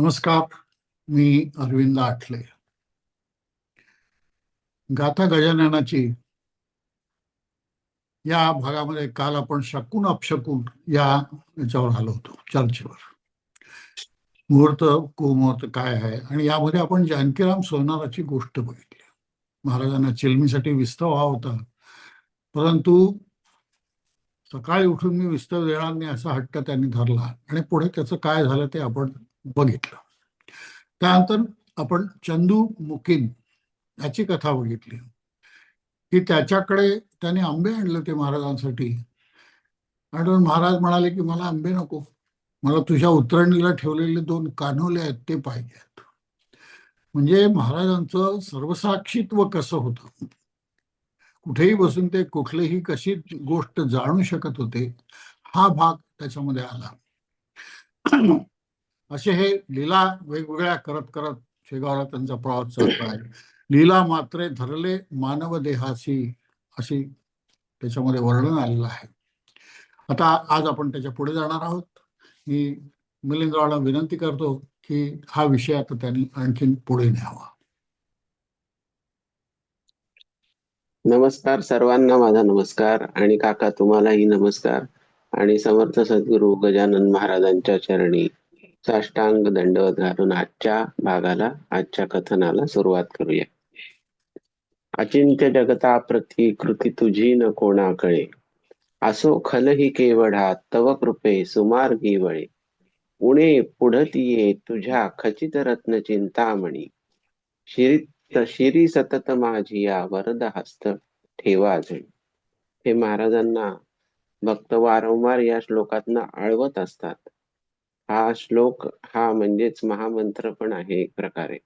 नमस्कार मी अरविंद आठले. गाथा गजाननाची या भागामध्ये काल आपण शकून अपशकून या याच्यावर आलो होतो चर्चेवर. मुहूर्त कुमुहूर्त काय आहे? आणि यामध्ये आपण जानकीराम सोनाराची गोष्ट बघितली. महाराजांना चिलमीसाठी विस्तव हा होता. परंतु सकाळी उठून मी विस्तव देणार नाही असा हट्ट त्यांनी धरला. आणि पुढे त्याचं काय झालं ते आपण बघितलं. त्यानंतर आपण चंदू मुकीन याची कथा बघितली. की त्याच्याकडे त्याने आंबे आणले होते महाराजांसाठी. आणि महाराज म्हणाले की मला आंबे नको. मला तुझ्या उतरणीला ठेवलेले दोन कान्होले आहेत ते पाहिजेत म्हणजे महाराजांचं सर्वसाक्षीत्व कसं होतं? कुठेही बसून ते कुठलीही कशी गोष्ट जाणू शकत होते हा भाग त्याच्यामध्ये आला. असे हे लीला वेगवेगळ्या करत करत शेगावला त्यांचा प्रवास चालतो आहे. लीला मात्रे धरले मानव देहाशी अशी त्याच्यामध्ये वर्णन आलेलं आहे. आता आज आपण त्याच्या पुढे जाणार आहोत. मी मिलिंदरावला विनंती करतो की हा विषय आता त्यांनी आणखीन पुढे न्यावा. नमस्कार सर्वांना माझा नमस्कार. आणि काका तुम्हालाही नमस्कार. आणि समर्थ सद्गुरू गजानन महाराजांच्या चरणी साष्टांग दंडवत घालून आजच्या भागाला आजच्या कथनाला सुरुवात करूया. अचिंत्य जगता प्रती कृती तुझी न कोणा कळे असो खलही केवढा तव कृपे सुमार वळे. उणे पुढतीये तुझ्या खचित रत्न चिंतामणी. शिरी शिरी सतत माझी या वरद हस्त ठेवा हे महाराजांना भक्त वारंवार या श्लोकातनं आळवत असतात. हा श्लोक हा म्हणजेच महामंत्र पण आहे एक प्रकारे.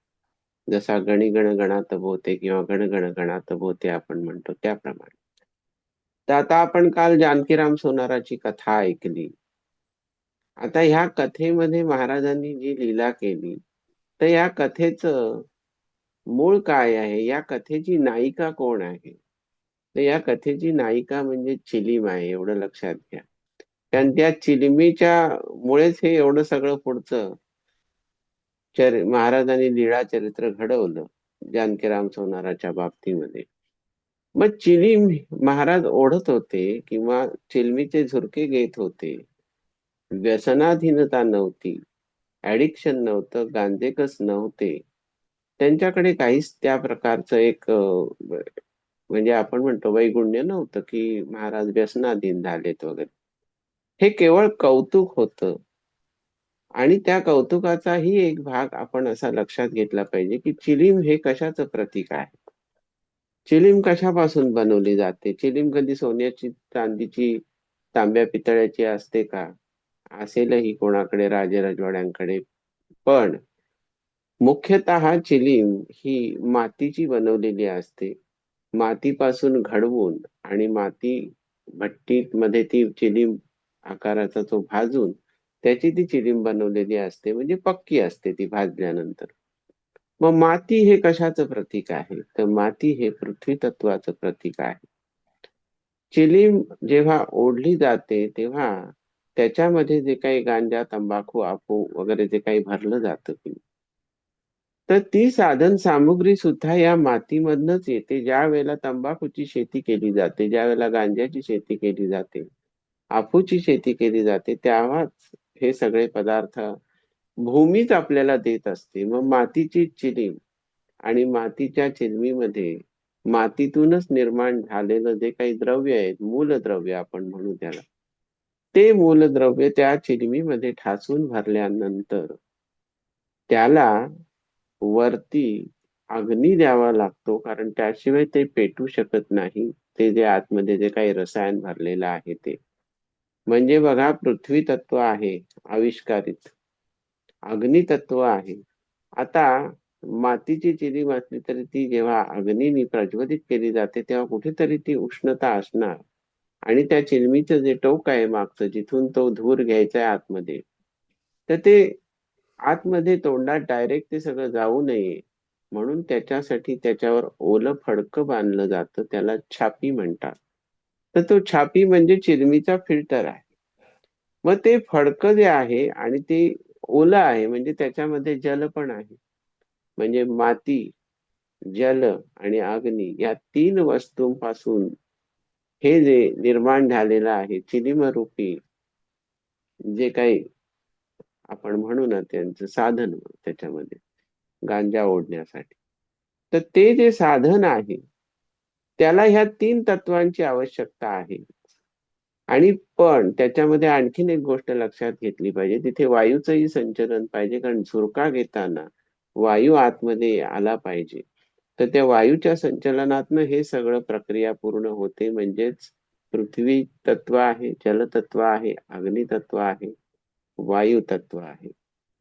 जसा गणिगण गणात भोते किंवा गण गणात भोते आपण म्हणतो त्याप्रमाणे. तर आता आपण काल जानकीराम सोनाराची कथा ऐकली. आता ह्या कथेमध्ये महाराजांनी जी लीला केली तर या कथेच मूळ काय आहे? या कथेची नायिका कोण आहे? तर या कथेची नायिका म्हणजे चिलीम आहे एवढं लक्षात घ्या. कारण त्या चिलमीच्या मुळेच हे एवढं सगळं पुढचं चर महाराजांनी लीळा चरित्र घडवलं जानकीराम सोनाराच्या बाबतीमध्ये. मग चिलीम महाराज ओढत होते किंवा चिलमीचे झुरके घेत होते. व्यसनाधीनता नव्हती ऍडिक्शन नव्हतं गांजेकच नव्हते. त्यांच्याकडे काहीच त्या प्रकारचं एक म्हणजे आपण म्हणतो वैगुण्य नव्हतं की महाराज व्यसनाधीन झालेत वगैरे. हे केवळ कौतुक होतं. आणि त्या कौतुकाचाही एक भाग आपण असा लक्षात घेतला पाहिजे की चिलीम हे कशाचं प्रतीक आहे? चिलीम कशापासून बनवली जाते? चिलीम कधी सोन्याची चांदीची तांब्या पितळ्याची असते का? असेलही कोणाकडे राजवाड्यांकडे. पण मुख्यतः चिलीम ही मातीची बनवलेली असते. मातीपासून घडवून आणि माती भट्टीत मध्ये ती चिलीम आकाराचा तो भाजून त्याची ती चिलीम बनवलेली असते म्हणजे पक्की असते ती भाजल्यानंतर. मग माती हे कशाचं प्रतीक आहे? तर माती हे पृथ्वी तत्वाचं प्रतीक आहे. चिलीम जेव्हा ओढली जाते तेव्हा त्याच्यामध्ये जे काही गांजा तंबाखू आपू वगैरे जे काही भरलं जातं तर ती साधन सामुग्री सुद्धा या मातीमधनच येते. ज्या वेळेला तंबाखूची शेती केली जाते ज्या वेळेला गांजाची शेती केली जाते आफूची शेती केली जाते तेव्हाच हे सगळे पदार्थ भूमीच आपल्याला देत असते. मग मातीची चिलीम आणि मातीच्या चिलमीमध्ये मातीतूनच निर्माण झालेलं जे काही द्रव्य आहे मूलद्रव्य आपण म्हणू त्याला ते मूलद्रव्य त्या चिलमीमध्ये ठासून भरल्यानंतर त्याला वरती अग्नी द्यावा लागतो कारण त्याशिवाय ते पेटू शकत नाही. ते जे आतमध्ये जे काही रसायन भरलेलं आहे ते. म्हणजे बघा पृथ्वी तत्व आहे आविष्कारित. अग्नी तत्व आहे. आता मातीची चिली असली तरी ती जेव्हा अग्नीने प्रज्वलित केली जाते तेव्हा कुठेतरी ती उष्णता असणार. आणि त्या चिरमीचं जे टोक आहे मागचं जिथून तो धूर घ्यायचा आहे आतमध्ये तर ते आतमध्ये तोंडात डायरेक्ट ते सगळं जाऊ नये. म्हणून त्याच्यासाठी त्याच्यावर ओलं फडकं बांधलं जातं त्याला छापी म्हणतात. तर तो छापी म्हणजे चिरमीचा फिल्टर आहे. मग ते फडकं जे आहे आणि ते ओलं आहे म्हणजे त्याच्यामध्ये जल पण आहे. म्हणजे माती जल आणि अग्नी या तीन वस्तूंपासून हे जे निर्माण झालेलं आहे चिलिमरूपी जे काही आपण म्हणू ना त्यांचं साधन त्याच्यामध्ये गांजा ओढण्यासाठी. तर ते जे साधन आहे त्याला ह्या तीन तत्वांची आवश्यकता आहे. आणि पण त्याच्यामध्ये आणखीन एक गोष्ट लक्षात घेतली पाहिजे. तिथे वायूचंही संचलन पाहिजे. कारण झुरका घेताना वायू आतमध्ये आला पाहिजे. तर त्या वायूच्या संचलनातनं हे सगळं प्रक्रिया पूर्ण होते. म्हणजेच पृथ्वी तत्व आहे जलतत्व आहे अग्नितत्व आहे वायू तत्व आहे.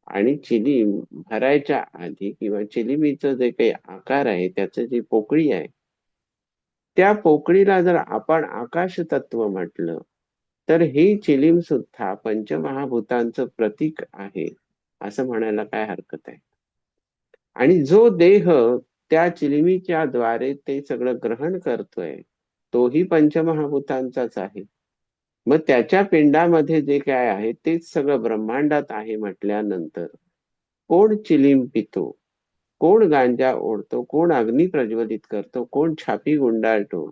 आणि चिलीम भरायच्या आधी किंवा चिलिमीचं जे काही आकार आहे त्याचं जी पोकळी आहे त्या पोकळीला जर आपण आकाश तत्व म्हटलं तर ही चिलीम सुद्धा पंचमहाभूतांचं प्रतीक आहे असं म्हणायला काय हरकत आहे? आणि जो देह त्या चिलिमीच्या द्वारे ते सगळं ग्रहण करतोय तोही पंचमहाभूतांचाच आहे. मग त्याच्या पिंडामध्ये जे काय आहे तेच सगळं ब्रह्मांडात आहे म्हटल्यानंतर कोण चिलीम पितो? कोण गांजा ओढतो कोण अग्नी प्रज्वलित करतो कोण छापी गुंडाळतो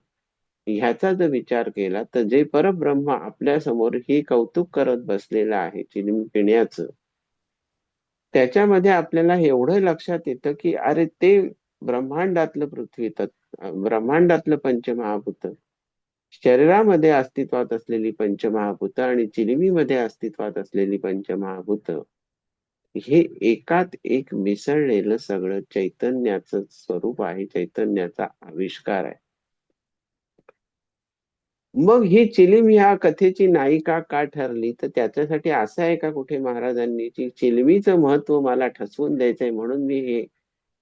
ह्याचा जर विचार केला तर जे परब्रह्म आपल्यासमोर हे कौतुक करत बसलेलं आहे चिलीम पिण्याचं त्याच्यामध्ये आपल्याला एवढं लक्षात येतं की अरे ते ब्रह्मांडातलं पृथ्वी तत्व ब्रह्मांडातलं पंचमहाभूत शरीरामध्ये अस्तित्वात असलेली पंचमहाभूत आणि चिलिमीमध्ये अस्तित्वात असलेली पंचमहाभूत हे एकात एक मिसळलेलं सगळं चैतन्याचं स्वरूप आहे चैतन्याचा आविष्कार आहे. मग ही चिलीम ह्या कथेची नायिका का ठरली? तर त्याच्यासाठी असं आहे का कुठे महाराजांनी की चिलमीचं महत्त्व मला ठसवून द्यायचंय म्हणून मी हे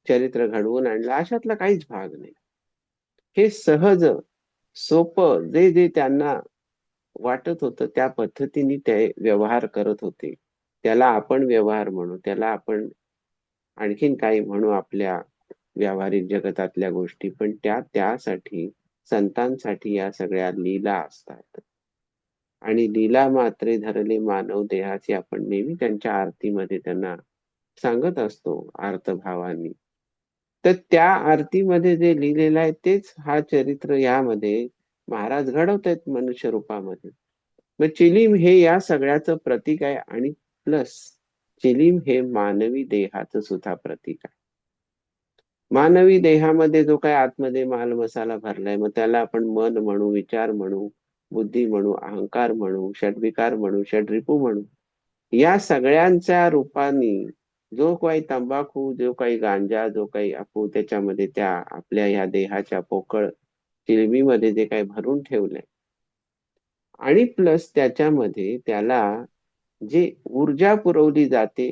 चरित्र घडवून आणलं? अशातला काहीच भाग नाही. हे सहज सोपं जे जे त्यांना वाटत होतं त्या पद्धतीने ते व्यवहार करत होते. त्याला आपण व्यवहार म्हणू त्याला आपण आणखीन काही म्हणू आपल्या व्यावहारिक जगतातल्या गोष्टी पण त्या त्यासाठी संतांसाठी या सगळ्या लीला असतात. आणि लीला मात्रे धरले मानव देहाचे आपण नेहमी त्यांच्या आरतीमध्ये त्यांना सांगत असतो आर्तभावानी. तर त्या आरतीमध्ये जे लिहिलेलं आहे तेच हा चरित्र यामध्ये महाराज घडवत आहेत मनुष्य रूपामध्ये मग चिलीम हे या सगळ्याचं प्रतीक आहे आणि प्लस चिलीम हे मानवी देहाचं सुद्धा प्रतीक आहे. मानवी देहामध्ये जो काय आतमध्ये माल मसाला भरलाय मग त्याला आपण मन म्हणू विचार म्हणू बुद्धी म्हणू अहंकार म्हणू षडविकार म्हणू षडरिपू म्हणू या सगळ्यांच्या रूपाने जो काही तंबाखू जो काही गांजा जो काही आपू त्याच्यामध्ये त्या आपल्या ह्या देहाच्या पोकळ चिलमीमध्ये जे काही भरून ठेवलंय. आणि प्लस त्याच्यामध्ये त्याला जी ऊर्जा पुरवली जाते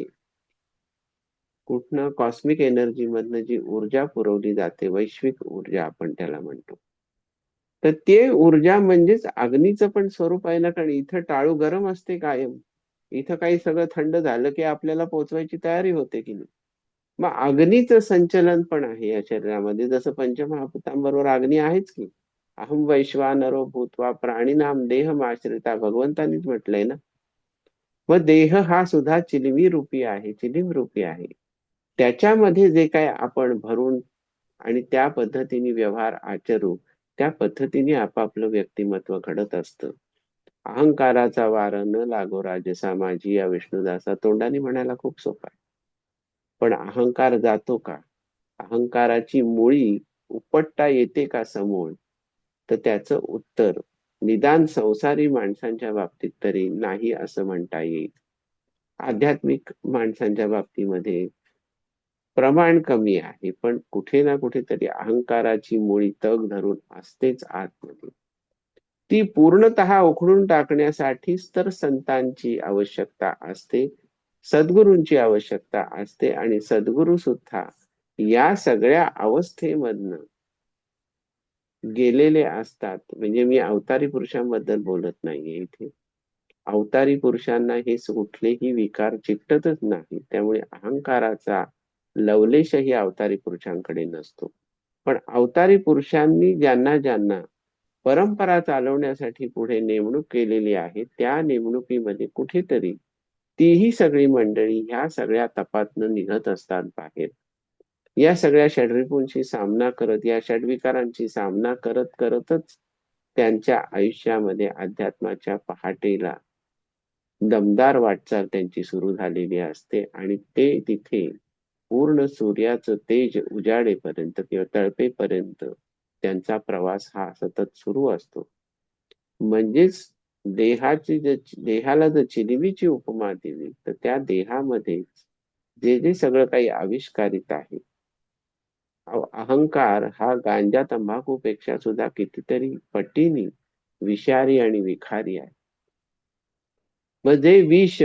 कुठनं कॉस्मिक एनर्जी मधनं जी ऊर्जा पुरवली जाते वैश्विक ऊर्जा आपण त्याला म्हणतो. तर ते ऊर्जा म्हणजेच अग्नीचं पण स्वरूप आहे ना कारण इथं टाळू गरम असते कायम. इथं काही सगळं थंड झालं की आपल्याला पोचवायची तयारी होते की नाही. मग अग्नीचं संचलन पण आहे या शरीरामध्ये. जसं पंचमहाभूतांबरोबर अग्नी आहेच की. अहम वैश्वानरो भूतवा प्राणीनाम देह आश्रिता भगवंतानीच म्हटलंय ना. व देह हा सुद्धा चिलिमी रूपी आहे चिलीम रूपी आहे. त्याच्यामध्ये जे काय आपण भरून आणि त्या पद्धतीने व्यवहार आचरू त्या पद्धतीने आपापलं व्यक्तिमत्व घडत असतं. अहंकाराचा वार न लागो राजसा माझी या विष्णुदासा तोंडाने म्हणायला खूप सोपा आहे. पण अहंकार जातो का? अहंकाराची मुळी उपटता येते का समोर? तर त्याचं उत्तर निदान संसारी माणसांच्या बाबतीत तरी नाही असं म्हणता येईल. आध्यात्मिक माणसांच्या बाबतीमध्ये प्रमाण कमी आहे पण कुठे ना कुठेतरी अहंकाराची मुळी तग धरून असतेच आतमध्ये. ती पूर्णत उखडून टाकण्यासाठीच तर संतांची आवश्यकता असते सद्गुरूंची आवश्यकता असते आणि सद्गुरू सुद्धा या सगळ्या अवस्थेमधनं गेलेले असतात. म्हणजे मी अवतारी पुरुषांबद्दल बोलत नाहीये इथे. अवतारी पुरुषांना हे कुठलेही विकार चिकटतच नाही. त्यामुळे अहंकाराचा लवलेशही अवतारी पुरुषांकडे नसतो. पण अवतारी पुरुषांनी ज्यांना ज्यांना परंपरा चालवण्यासाठी पुढे नेमणूक केलेली आहे त्या नेमणुकीमध्ये कुठेतरी तीही सगळी मंडळी ह्या सगळ्या तपातनं निघत असतात बाहेर. या सगळ्या षडरिपूंशी सामना करत या षडविकारांची सामना करत करतच त्यांच्या आयुष्यामध्ये अध्यात्माच्या पहाटेला दमदार वाटचाल त्यांची सुरू झालेली असते आणि ते तिथे पूर्ण सूर्याचं तेज उजाडेपर्यंत किंवा तळपेपर्यंत त्यांचा प्रवास हा सतत सुरू असतो. म्हणजेच देहाची जर देहाला जर चिलिमीची उपमा दिली तर त्या देहामध्ये जे जे सगळं काही आविष्कारित आहे अहंकार हा गांजा तंबाखूपेक्षा सुद्धा कितीतरी पटीने विषारी आणि विखारी आहे. मग जे विष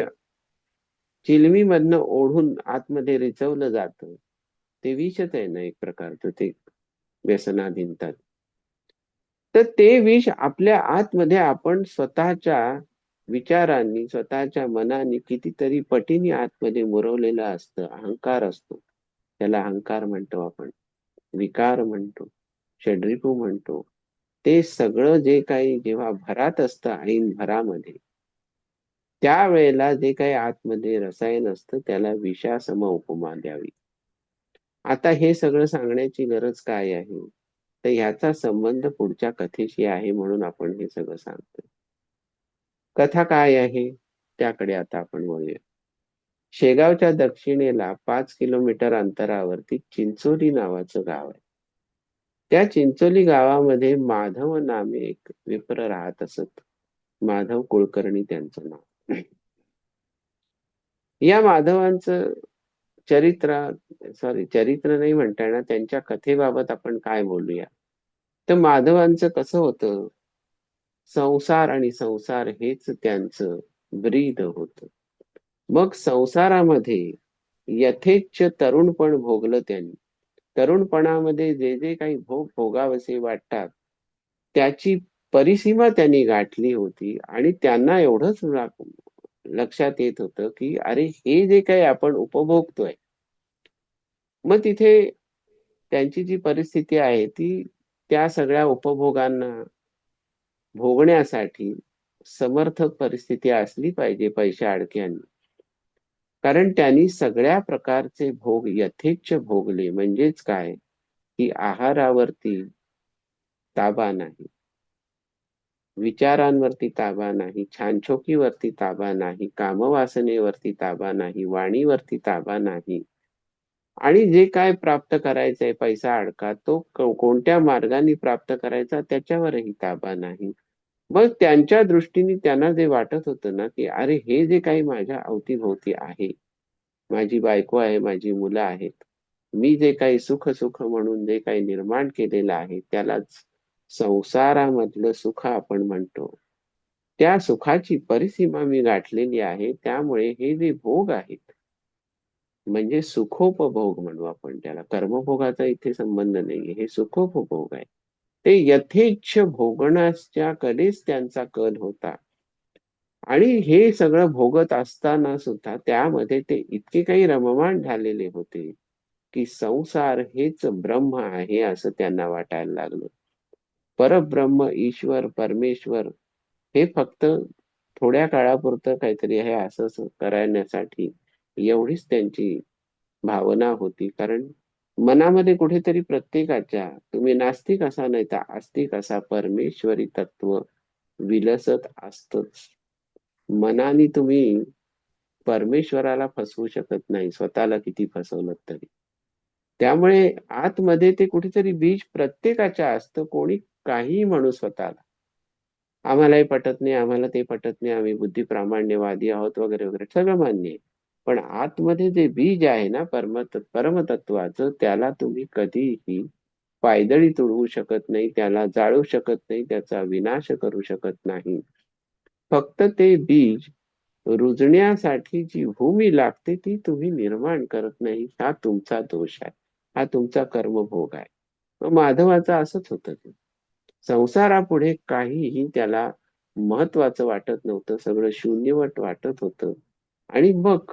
चिलमीमधनं ओढून आतमध्ये रिचवलं जातं. ते विषच आहे ना एक प्रकारचं ते व्यसनाधीनतात तर ते विष आपल्या आतमध्ये आपण स्वतःच्या विचारांनी स्वतःच्या मनाने कितीतरी पटीने आतमध्ये मुरवलेलं असतं अहंकार असतो. त्याला अहंकार म्हणतो आपण. विकार म्हणतो षड्रिपू म्हणतो ते सगळं जे काही जेव्हा भरात असतं ऐन भरामध्ये त्यावेळेला जे काही आतमध्ये रसायन असतं त्याला विषासम उपमा द्यावी. आता हे सगळं सांगण्याची गरज काय आहे? तर ह्याचा संबंध पुढच्या कथेशी आहे म्हणून आपण हे सगळं सांगतो कथा काय आहे? त्याकडे आता आपण वळूया. शेगावच्या दक्षिणेला पाच किलोमीटर अंतरावरती चिंचोली नावाचं गाव आहे. त्या चिंचोली गावामध्ये माधव नामे एक विप्र राहत असत. माधव कुलकर्णी त्यांचं नाव. या माधवांचं चरित्र सॉरी चरित्र नाही म्हणता येणार त्यांच्या कथेबाबत आपण काय बोलूया? तर माधवांचं कसं होतं? संसार आणि संसार हेच त्यांचं ब्रीद होत. मग संसारामध्ये यथेच्छ तरुणपण भोगलं त्यांनी. तरुणपणामध्ये जे जे काही भोग भोगावसे वाटतात त्याची परिसीमा त्यांनी गाठली होती आणि त्यांना एवढंच लक्षात येत होतं की अरे हे जे काही आपण उपभोगतोय मग तिथे त्यांची जी परिस्थिती आहे ती त्या सगळ्या उपभोगांना भोगण्यासाठी समर्थक परिस्थिती असली पाहिजे पैशा अडक्यांनी. कारण त्यांनी सगळ्या प्रकारचे भोग यथेच्छ भोगले. म्हणजेच काय? की आहारावरती ताबा नाही. विचारांवरती ताबा नाही. छानछोकीवरती ताबा नाही. कामवासनेवरती ताबा नाही. वाणीवरती ताबा नाही. आणि जे काय प्राप्त करायचंय पैसा अडका तो कोणत्या मार्गाने प्राप्त करायचा त्याच्यावरही ताबा नाही. मग त्यांच्या दृष्टीने त्यांना जे वाटत होतं ना की अरे हे जे काही माझ्या अवतीभोवती आहे माझी बायको आहे माझी मुलं आहेत मी जे काही सुख सुख म्हणून जे काही निर्माण केलेलं आहे त्यालाच संसारामधलं सुख आपण म्हणतो. त्या सुखाची परिसीमा मी गाठलेली आहे त्यामुळे हे जे भोग आहेत म्हणजे सुखोपभोग म्हणू आपण त्याला. कर्मभोगाचा इथे संबंध नाहीये हे सुखोपभोग आहे. ते यथेच्छ भोगण्याच्या कडेच त्यांचा कल होता. आणि हे सगळं भोगत असताना सुद्धा त्यामध्ये ते इतके काही रममाण झालेले होते की संसार हेच ब्रह्म आहे असं त्यांना वाटायला लागलं. परब्रह्म ईश्वर परमेश्वर हे फक्त थोड्या काळापुरतं काहीतरी आहे असं करण्यासाठी एवढीच त्यांची भावना होती. कारण मनामध्ये कुठेतरी प्रत्येकाच्या तुम्ही नास्तिक असा नाही तर आस्तिक असा परमेश्वरी तत्व विलसत असतच. मनाने तुम्ही परमेश्वराला फसवू शकत नाही स्वतःला किती फसवलं तरी. त्यामुळे आतमध्ये ते कुठेतरी बीज प्रत्येकाच्या असतं कोणी काहीही म्हणू स्वतःला. आम्हालाही पटत नाही आम्हाला ते पटत नाही आम्ही बुद्धी प्रामाण्यवादी आहोत वगैरे वगैरे सगळं मान्य आहे. पण आतमध्ये जे बीज आहे ना परम परमतत्वाचं त्याला तुम्ही कधीही पायदळी तुडवू शकत नाही त्याला जाळू शकत नाही त्याचा विनाश करू शकत नाही. फक्त ते बीज रुजण्यासाठी जी भूमी लागते ती तुम्ही निर्माण करत नाही. हा तुमचा दोष आहे. हा तुमचा कर्मभोग आहे. माधवाचं असंच होत ते. संसारापुढे काहीही त्याला महत्वाचं वाटत नव्हतं. सगळं शून्यवट वाटत होतं. आणि मग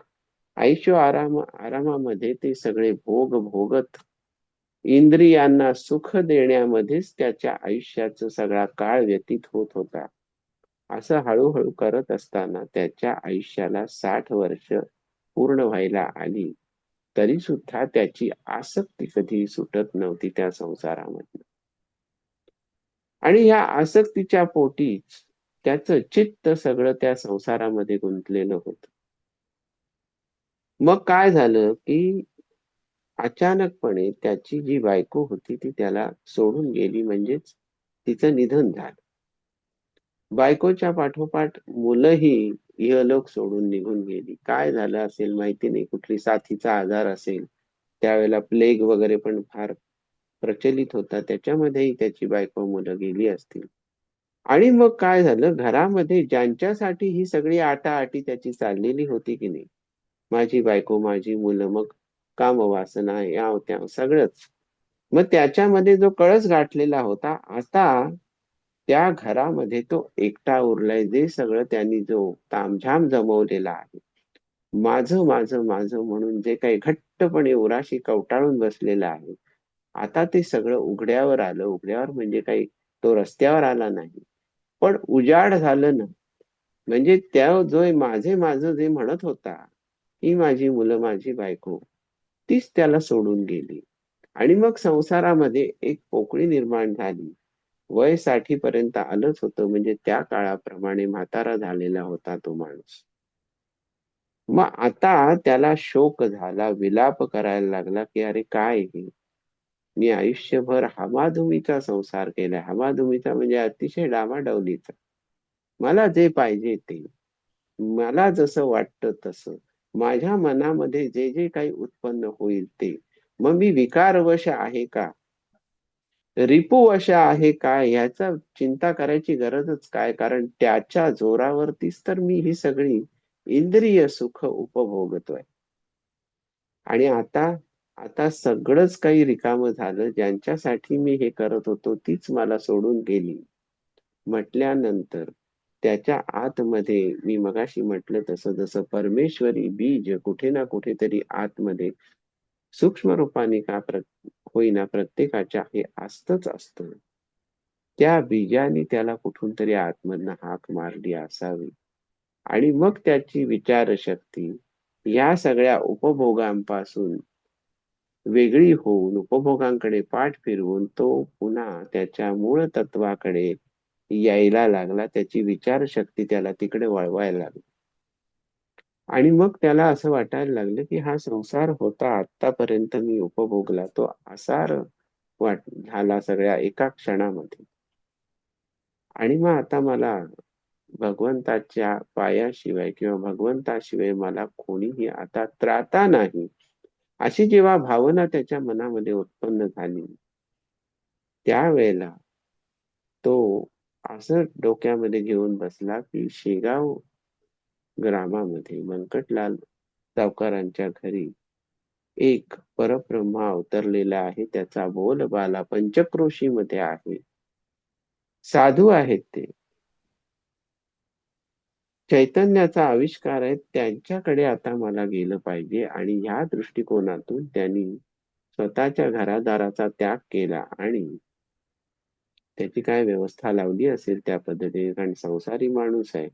आयुष्य आराम आरामामध्ये ते सगळे भोग भोगत इंद्रियांना सुख देण्यामध्येच त्याच्या आयुष्याचा सगळा काळ व्यतीत होत होता. असं हळूहळू करत असताना त्याच्या आयुष्याला साठ वर्ष पूर्ण व्हायला आली. तरी सुद्धा त्याची आसक्ती कधी सुटत नव्हती त्या संसारामधनं. आणि या आसक्तीच्या पोटीच त्याचं चित्त सगळं त्या संसारामध्ये गुंतलेलं होतं. मग काय झालं की अचानकपणे त्याची जी बायको होती ती त्याला सोडून गेली म्हणजेच तिचं निधन झालं. बायकोच्या पाठोपाठ मुलंही इहलोक सोडून निघून गेली. काय झालं असेल माहिती नाही. कुठली साथीचा आजार असेल त्यावेळेला प्लेग वगैरे पण फार प्रचलित होता. त्याच्यामध्येही त्याची बायको मुलं गेली असतील. आणि मग काय झालं? घरामध्ये ज्यांच्यासाठी ही सगळी आटाआटी त्याची चाललेली होती की नाही? माझी बायको माझी मुलं मग कामवासना याव त्या सगळंच. मग त्याच्यामध्ये जो कळस गाठलेला होता आता त्या घरामध्ये तो एकटा उरलाय जे सगळं त्यांनी जो तामझाम जमवलेला आहे. माझं माझं माझं म्हणून जे काही घट्टपणे उराशी कवटाळून बसलेलं आहे आता ते सगळं उघड्यावर आलं. उघड्यावर म्हणजे काही तो रस्त्यावर आला नाही. पण उजाड झालं ना. म्हणजे त्या जो माझे माझं जे म्हणत होता ही माझी मुलं माझी बायको तीच त्याला सोडून गेली. आणि मग संसारामध्ये एक पोकळी निर्माण झाली. वयसाठी पर्यंत आलंच होतं म्हणजे त्या काळाप्रमाणे म्हातारा झालेला होता तो माणूस. मग आता त्याला शोक झाला विलाप करायला लागला की अरे काय हे? मी आयुष्यभर हमाधुमीचा संसार केला हमाधुमीचा म्हणजे अतिशय डावाडवलीचा मला जे पाहिजे ते. मला जसं वाटतं तसं. माझ्या मनामध्ये जे जे काही उत्पन्न होईल ते. मग मी विकारवश आहे का? रिपूवश आहे का? ह्याचा चिंता करायची गरजच काय? कारण त्याच्या जोरावरतीच तर मी ही सगळी इंद्रिय सुख उपभोगतोय. आणि आता आता सगळंच काही रिकामं झालं. ज्यांच्यासाठी मी हे करत होतो तीच मला सोडून गेली. म्हटल्यानंतर त्याच्या आतमध्ये मी मगाशी म्हटलं तसं जसं परमेश्वरी बीज कुठे ना कुठेतरी आतमध्ये सूक्ष्म रूपाने का प्र होईना प्रत्येकाच्या हे असतच असत. त्या बीजाने त्याला कुठून तरी आतमधनं हाक मारली असावी. आणि मग त्याची विचारशक्ती या सगळ्या उपभोगांपासून वेगळी होऊन उपभोगांकडे पाठ फिरवून तो पुन्हा त्याच्या मूळ तत्वाकडे यायला लागला त्याची विचारशक्ती त्याला तिकडे वळवायला लागली. आणि मग त्याला असं वाटायला लागलं की हा संसार होता आतापर्यंत मी उपभोगला तो आसार वाट झाला सगळ्या एका क्षणामध्ये. आणि मग आता मला भगवंताच्या पायाशिवाय किंवा भगवंताशिवाय मला कोणीही आता त्राता नाही अशी जेव्हा भावना त्याच्या मनामध्ये उत्पन्न झाली त्यावेळेला तो असं डोक्यामध्ये घेऊन बसला की शेगाव ग्रामामध्ये मनकटलाल सावकारांच्या घरी एक परब्रह्मा अवतरलेला आहे. त्याचा बोलबाला पंचक्रोशी मध्ये आहे. साधू आहेत ते. चैतन्याचा आविष्कार आहे. त्यांच्याकडे आता मला गेलं पाहिजे. आणि ह्या दृष्टिकोनातून त्यांनी स्वतःच्या घरादाराचा त्याग केला आणि त्याची काय व्यवस्था लावली असेल त्या पद्धतीने? कारण संसारी माणूस आहे.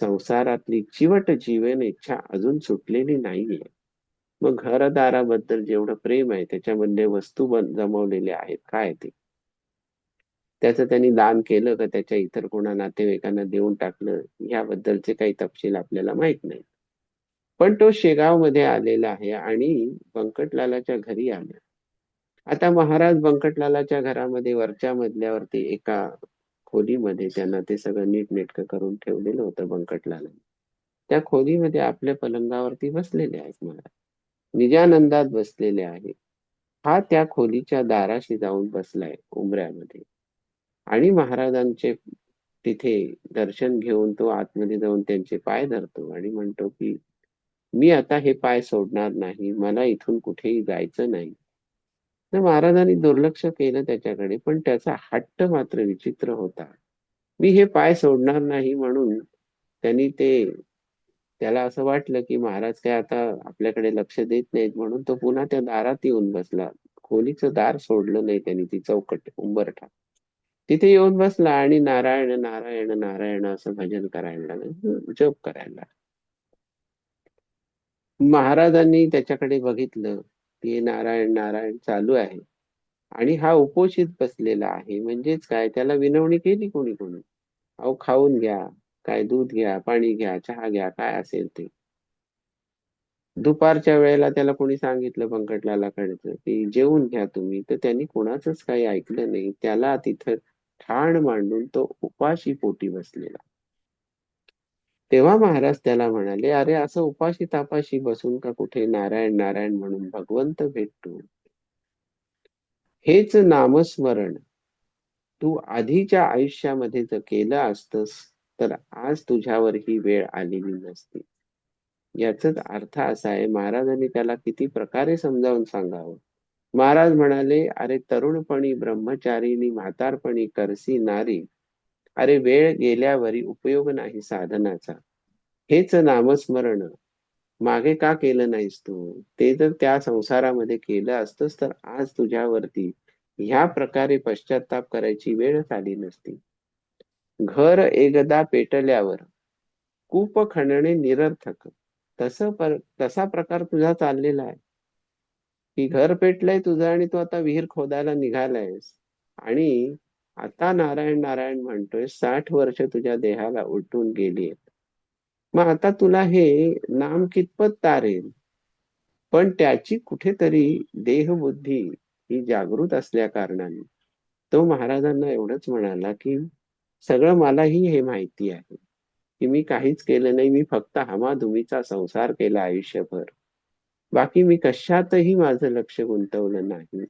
संसारातली चिवट जीवन इच्छा अजून सुटलेली नाहीये. मग घरदाराबद्दल जेवढं प्रेम आहे त्याच्यामधले वस्तू जमवलेले आहेत काय ते? त्याचं त्यांनी दान केलं का त्याच्या इतर कोणा नातेवाईकांना देऊन टाकलं? याबद्दलचे काही तपशील आपल्याला माहीत नाही पण तो शेगावमध्ये आलेला आहे आणि बंकटलालाच्या घरी आला. आता महाराज बंकटलालाच्या घरामध्ये वरच्या मजल्यावरती एका खोलीमध्ये त्यांना ते सगळं नीटनेटकं करून ठेवलेलं होतं बंकटलाला त्या खोलीमध्ये आपल्या पलंगावरती बसलेले आहेत महाराज. निजानंदात बसलेले आहेत. हा त्या खोलीच्या दाराशी जाऊन बसलाय उमऱ्यामध्ये. आणि महाराजांचे तिथे दर्शन घेऊन तो आतमध्ये जाऊन त्यांचे पाय धरतो आणि म्हणतो की मी आता हे पाय सोडणार नाही. मला इथून कुठेही जायचं नाही. तर महाराजांनी दुर्लक्ष केलं त्याच्याकडे पण त्याचा हट्ट मात्र विचित्र होता. मी हे पाय सोडणार नाही म्हणून त्यांनी ते त्याला असं वाटलं की महाराज काय आता आपल्याकडे लक्ष देत नाहीत म्हणून तो पुन्हा त्या दारात येऊन बसला. खोलीचं दार सोडलं नाही त्यांनी ती चौकट उंबरठा. तिथे येऊन बसला आणि नारायण नारायण नारायण असं भजन करायला लागलं जप करायला लागला. महाराजांनी त्याच्याकडे बघितलं. ते नारायण नारायण चालू आहे. आणि हा उपोषित बसलेला आहे. म्हणजेच काय? त्याला विनवणी केली कोणी कोणी? अहो खाऊन घ्या काय दूध घ्या पाणी घ्या चहा घ्या काय असेल ते. दुपारच्या वेळेला त्याला कोणी सांगितलं पंकटलाला कडचं की जेवून घ्या तुम्ही. तर त्यांनी कोणाचंच काही ऐकलं नाही. त्याला तिथं ठाण मांडून तो उपाशी पोटी बसलेला. तेव्हा महाराज त्याला म्हणाले अरे असं उपाशी तापाशी बसून का कुठे नारायण नारायण म्हणून भगवंत भेटतो? हेच नामस्मरण. तू आधीच्या आयुष्यामध्ये जर केलं असतस तर आज तुझ्यावर ही वेळ आलेली नसती. याचाच अर्थ असा आहे महाराजांनी त्याला किती प्रकारे समजावून सांगावं. महाराज म्हणाले अरे तरुणपणी ब्रह्मचारीनी म्हातारपणी करसी नारी अरे वेळ गेल्यावरी उपयोग नाही साधनाचा. हेच नामस्मरण. मागे का केलं नाहीस तू? ते जर त्या संसारामध्ये केलं असतंस तर आज तुझ्यावरती ह्या प्रकारे पश्चाताप करायची वेळच आली नसती. घर एकदा पेटल्यावर कूप खणणे निरर्थक. तस पर तसा प्रकार तुझा चाललेला आहे. की घर पेटलंय तुझं आणि तू आता विहीर खोदायला निघालायस. आणि आता नारायण नारायण म्हणतोय साठ वर्ष तुझ्या देहाला उलटून गेली मग आता तुला हे नाम कितपत तारेल? पण त्याची कुठेतरी देहबुद्धी ही जागृत असल्या कारणाने. तो महाराजांना एवढंच म्हणाला की सगळं मलाही हे माहिती आहे की मी काहीच केलं नाही मी फक्त हमाधुमीचा संसार केला आयुष्यभर. बाकी मी कशातही माझं लक्ष गुंतवलं नाही.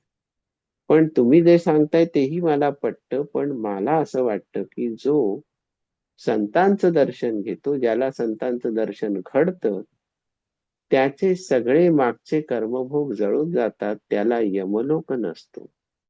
पण तुम्ही जे सांगताय तेही मला पटतं पण मला असं वाटतं की जो संतांचं दर्शन घेतो ज्याला संतांचं दर्शन घडतं त्याचे सगळे मागचे कर्मभोग जळून जातात त्याला यमलोक नसतो.